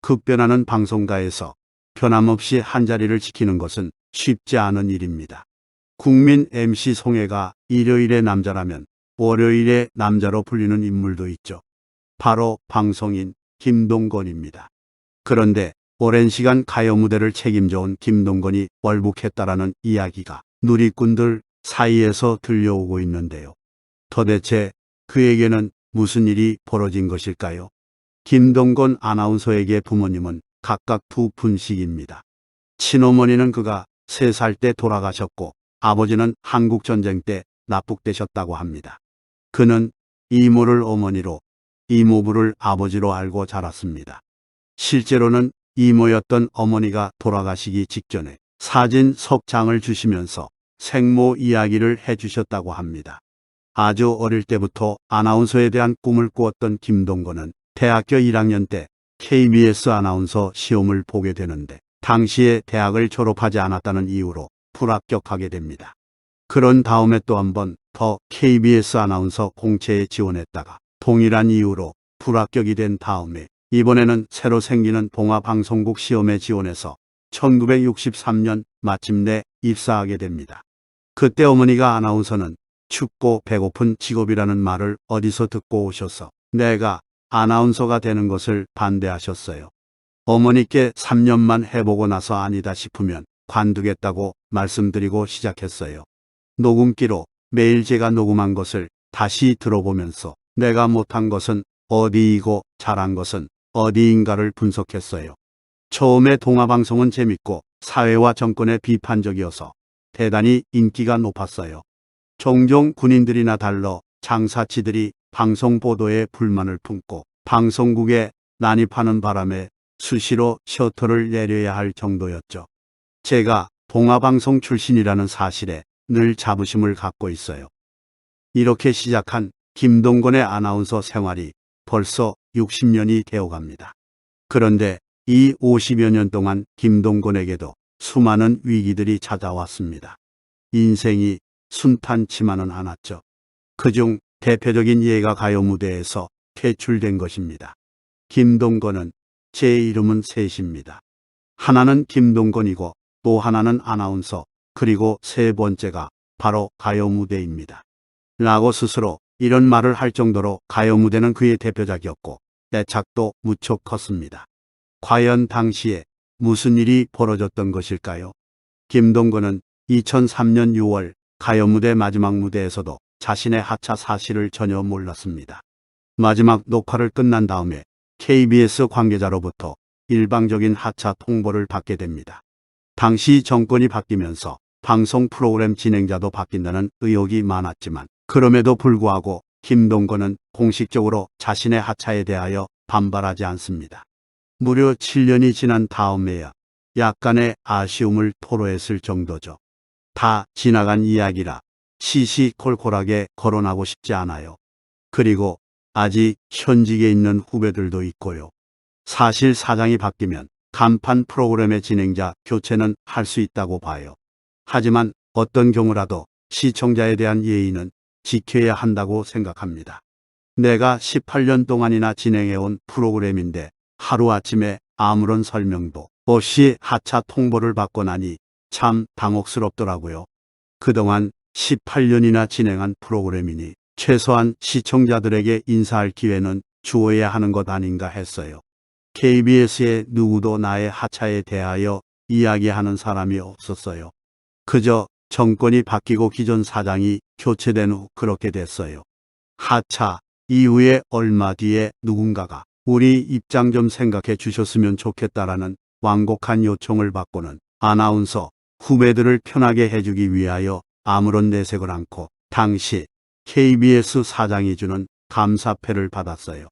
급변하는 방송가에서 변함없이 한자리를 지키는 것은 쉽지 않은 일입니다. 국민 MC 송혜가 일요일의 남자라면 월요일의 남자로 불리는 인물도 있죠. 바로 방송인 김동건입니다. 그런데 오랜 시간 가요 무대를 책임져온 김동건이 월북했다라는 이야기가 누리꾼들 사이에서 들려오고 있는데요. 도대체 그에게는 무슨 일이 벌어진 것일까요? 김동건 아나운서에게 부모님은 각각 두 분씩입니다. 친어머니는 그가 세살때 돌아가셨고 아버지는 한국전쟁 때 납북되셨다고 합니다. 그는 이모를 어머니로 이모부를 아버지로 알고 자랐습니다. 실제로는 이모였던 어머니가 돌아가시기 직전에 사진 석장을 주시면서 생모 이야기를 해주셨다고 합니다. 아주 어릴 때부터 아나운서에 대한 꿈을 꾸었던 김동건은 대학교 1학년 때 KBS 아나운서 시험을 보게 되는데 당시에 대학을 졸업하지 않았다는 이유로 불합격하게 됩니다. 그런 다음에 또 한 번 더 KBS 아나운서 공채에 지원했다가 동일한 이유로 불합격이 된 다음에 이번에는 새로 생기는 동아방송국 시험에 지원해서 1963년 마침내 입사하게 됩니다. 그때 어머니가 아나운서는 춥고 배고픈 직업이라는 말을 어디서 듣고 오셔서 내가 아나운서가 되는 것을 반대하셨어요. 어머니께 3년만 해보고 나서 아니다 싶으면 관두겠다고 말씀드리고 시작했어요. 녹음기로 매일 제가 녹음한 것을 다시 들어보면서 내가 못한 것은 어디이고 잘한 것은 어디인가를 분석했어요. 처음에 동화방송은 재밌고 사회와 정권에 비판적이어서 대단히 인기가 높았어요. 종종 군인들이나 달러 장사치들이 방송 보도에 불만을 품고 방송국에 난입하는 바람에 수시로 셔터를 내려야 할 정도였죠. 제가 동아방송 출신이라는 사실에 늘 자부심을 갖고 있어요. 이렇게 시작한 김동건의 아나운서 생활이 벌써 60년이 되어 갑니다. 그런데 이 50여 년 동안 김동건에게도 수많은 위기들이 찾아왔습니다. 인생이 순탄치만은 않았죠. 그중 대표적인 예가 가요 무대에서 퇴출된 것입니다. 김동건은 제 이름은 셋입니다. 하나는 김동건이고 또 하나는 아나운서 그리고 세 번째가 바로 가요 무대입니다. 라고 스스로 이런 말을 할 정도로 가요 무대는 그의 대표작이었고 애착도 무척 컸습니다. 과연 당시에 무슨 일이 벌어졌던 것일까요? 김동건은 2003년 6월 가요 무대 마지막 무대에서도 자신의 하차 사실을 전혀 몰랐습니다. 마지막 녹화를 끝난 다음에 KBS 관계자로부터 일방적인 하차 통보를 받게 됩니다. 당시 정권이 바뀌면서 방송 프로그램 진행자도 바뀐다는 의혹이 많았지만 그럼에도 불구하고 김동건은 공식적으로 자신의 하차에 대하여 반발하지 않습니다. 무려 7년이 지난 다음에야 약간의 아쉬움을 토로했을 정도죠. 다 지나간 이야기라 시시콜콜하게 거론하고 싶지 않아요. 그리고 아직 현직에 있는 후배들도 있고요. 사실 사장이 바뀌면 간판 프로그램의 진행자 교체는 할 수 있다고 봐요. 하지만 어떤 경우라도 시청자에 대한 예의는 지켜야 한다고 생각합니다. 내가 18년 동안이나 진행해온 프로그램인데 하루아침에 아무런 설명도 없이 하차 통보를 받고 나니 참 당혹스럽더라고요. 그동안 18년이나 진행한 프로그램이니 최소한 시청자들에게 인사할 기회는 주어야 하는 것 아닌가 했어요. KBS에 누구도 나의 하차에 대하여 이야기하는 사람이 없었어요. 그저 정권이 바뀌고 기존 사장이 교체된 후 그렇게 됐어요. 하차 이후에 얼마 뒤에 누군가가 우리 입장 좀 생각해 주셨으면 좋겠다라는 완곡한 요청을 받고는 아나운서 후배들을 편하게 해주기 위하여 아무런 내색을 않고 당시 KBS 사장이 주는 감사패를 받았어요.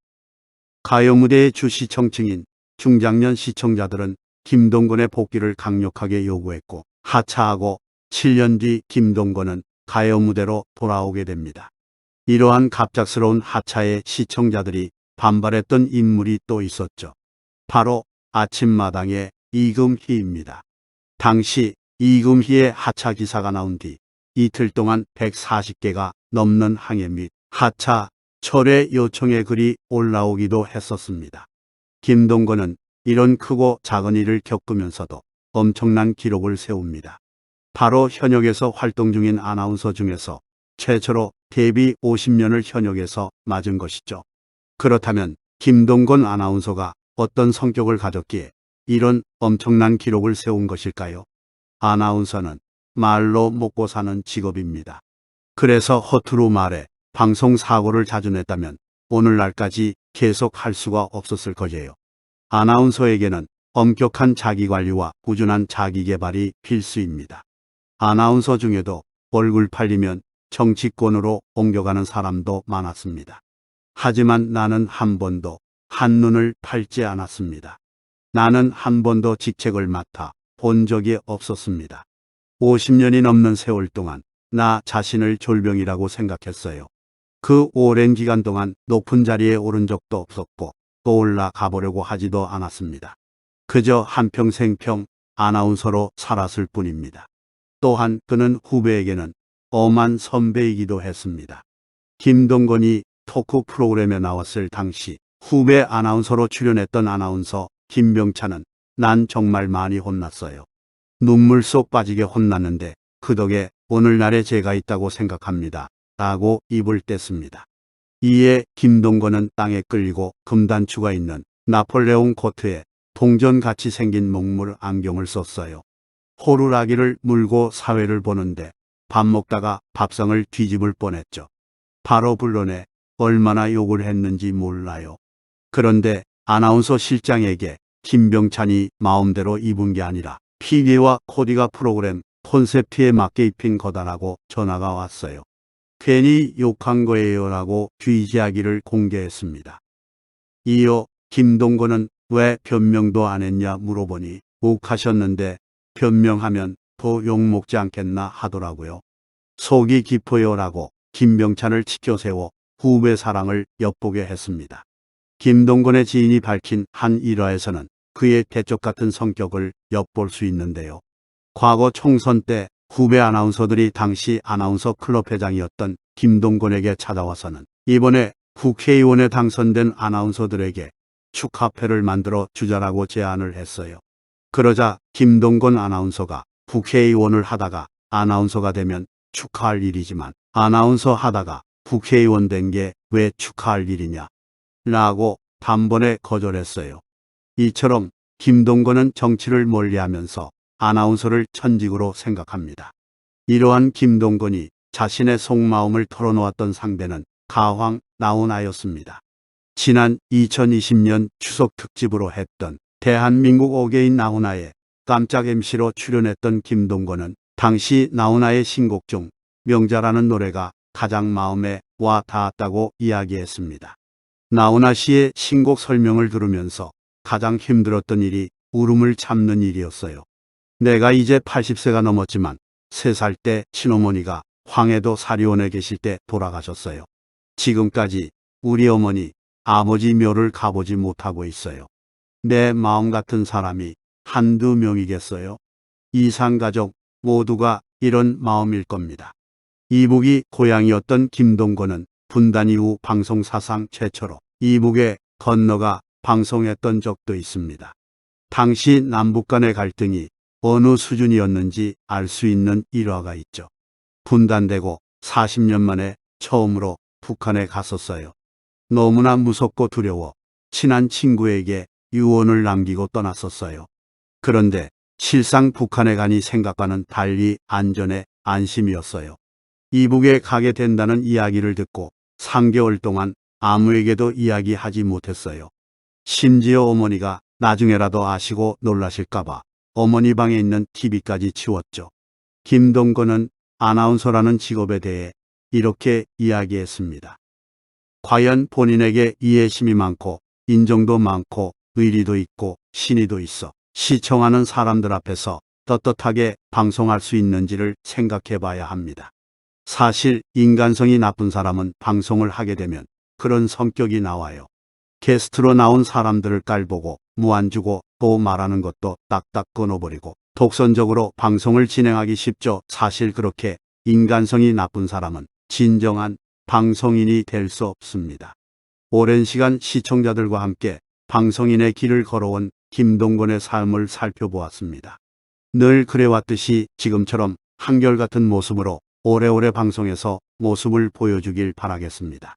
가요 무대의 주 시청층인 중장년 시청자들은 김동건의 복귀를 강력하게 요구했고 하차하고 7년 뒤 김동건은 가요 무대로 돌아오게 됩니다. 이러한 갑작스러운 하차에 시청자들이 반발했던 인물이 또 있었죠. 바로 아침마당의 이금희입니다. 당시 이금희의 하차 기사가 나온 뒤 이틀 동안 140개가 넘는 항해 및 하차 철회 요청의 글이 올라오기도 했었습니다. 김동건은 이런 크고 작은 일을 겪으면서도 엄청난 기록을 세웁니다. 바로 현역에서 활동 중인 아나운서 중에서 최초로 데뷔 50년을 현역에서 맞은 것이죠. 그렇다면 김동건 아나운서가 어떤 성격을 가졌기에 이런 엄청난 기록을 세운 것일까요? 아나운서는 말로 먹고 사는 직업입니다. 그래서 허투루 말해 방송 사고를 자주 냈다면 오늘날까지 계속 할 수가 없었을 거예요. 아나운서에게는 엄격한 자기관리와 꾸준한 자기개발이 필수입니다. 아나운서 중에도 얼굴 팔리면 정치권으로 옮겨가는 사람도 많았습니다. 하지만 나는 한 번도 한눈을 팔지 않았습니다. 나는 한 번도 직책을 맡아 본 적이 없었습니다. 50년이 넘는 세월 동안 나 자신을 졸병이라고 생각했어요. 그 오랜 기간 동안 높은 자리에 오른 적도 없었고 또 올라가 보려고 하지도 않았습니다. 그저 한평생 평 아나운서로 살았을 뿐입니다. 또한 그는 후배에게는 엄한 선배이기도 했습니다. 김동건이 토크 프로그램에 나왔을 당시 후배 아나운서로 출연했던 아나운서 김병찬은 난 정말 많이 혼났어요. 눈물 쏙 빠지게 혼났는데 그 덕에 오늘날에 제가 있다고 생각합니다. 라고 입을 뗐습니다. 이에 김동건은 땅에 끌리고 금단추가 있는 나폴레옹 코트에 동전같이 생긴 목물 안경을 썼어요. 호루라기를 물고 사회를 보는데 밥 먹다가 밥상을 뒤집을 뻔했죠. 바로 불러내 얼마나 욕을 했는지 몰라요. 그런데 아나운서 실장에게 김병찬이 마음대로 입은 게 아니라 PD와 코디가 프로그램 콘셉트에 맞게 입힌 거다라고 전화가 왔어요. 괜히 욕한 거예요 라고 귀지하기를 공개했습니다. 이어 김동건은 왜 변명도 안 했냐 물어보니 욱하셨는데 변명하면 더 욕먹지 않겠나 하더라고요. 속이 깊어요 라고 김병찬을 치켜세워 후배 사랑을 엿보게 했습니다. 김동건의 지인이 밝힌 한 일화에서는 그의 대쪽 같은 성격을 엿볼 수 있는데요. 과거 총선 때 후배 아나운서들이 당시 아나운서 클럽 회장이었던 김동건에게 찾아와서는 이번에 국회의원에 당선된 아나운서들에게 축하패를 만들어 주자라고 제안을 했어요. 그러자 김동건 아나운서가 국회의원을 하다가 아나운서가 되면 축하할 일이지만 아나운서 하다가 국회의원 된 게 왜 축하할 일이냐 라고 단번에 거절했어요. 이처럼 김동건은 정치를 멀리하면서 아나운서를 천직으로 생각합니다. 이러한 김동건이 자신의 속마음을 털어놓았던 상대는 가황 나훈아였습니다. 지난 2020년 추석 특집으로 했던 대한민국 어게인 나훈아의 깜짝 MC로 출연했던 김동건은 당시 나훈아의 신곡 중 명자라는 노래가 가장 마음에 와 닿았다고 이야기했습니다. 나훈아 씨의 신곡 설명을 들으면서 가장 힘들었던 일이 울음을 참는 일이었어요. 내가 이제 80세가 넘었지만 3살 때 친어머니가 황해도 사리원에 계실 때 돌아가셨어요. 지금까지 우리 어머니, 아버지 묘를 가보지 못하고 있어요. 내 마음 같은 사람이 한두 명이겠어요? 이상가족 모두가 이런 마음일 겁니다. 이북이 고향이었던 김동건은 분단 이후 방송 사상 최초로 이북에 건너가 방송했던 적도 있습니다. 당시 남북 간의 갈등이 어느 수준이었는지 알 수 있는 일화가 있죠. 분단되고 40년 만에 처음으로 북한에 갔었어요. 너무나 무섭고 두려워 친한 친구에게 유언을 남기고 떠났었어요. 그런데 실상 북한에 가니 생각과는 달리 안전에 안심이었어요. 이북에 가게 된다는 이야기를 듣고 3개월 동안 아무에게도 이야기하지 못했어요. 심지어 어머니가 나중에라도 아시고 놀라실까봐 어머니 방에 있는 TV까지 치웠죠. 김동건은 아나운서라는 직업에 대해 이렇게 이야기했습니다. 과연 본인에게 이해심이 많고 인정도 많고 의리도 있고 신의도 있어 시청하는 사람들 앞에서 떳떳하게 방송할 수 있는지를 생각해 봐야 합니다. 사실 인간성이 나쁜 사람은 방송을 하게 되면 그런 성격이 나와요. 게스트로 나온 사람들을 깔보고 무안 주고 또 말하는 것도 딱딱 끊어버리고 독선적으로 방송을 진행하기 쉽죠. 사실 그렇게 인간성이 나쁜 사람은 진정한 방송인이 될 수 없습니다. 오랜 시간 시청자들과 함께 방송인의 길을 걸어온 김동건의 삶을 살펴보았습니다. 늘 그래왔듯이 지금처럼 한결같은 모습으로 오래오래 방송에서 모습을 보여주길 바라겠습니다.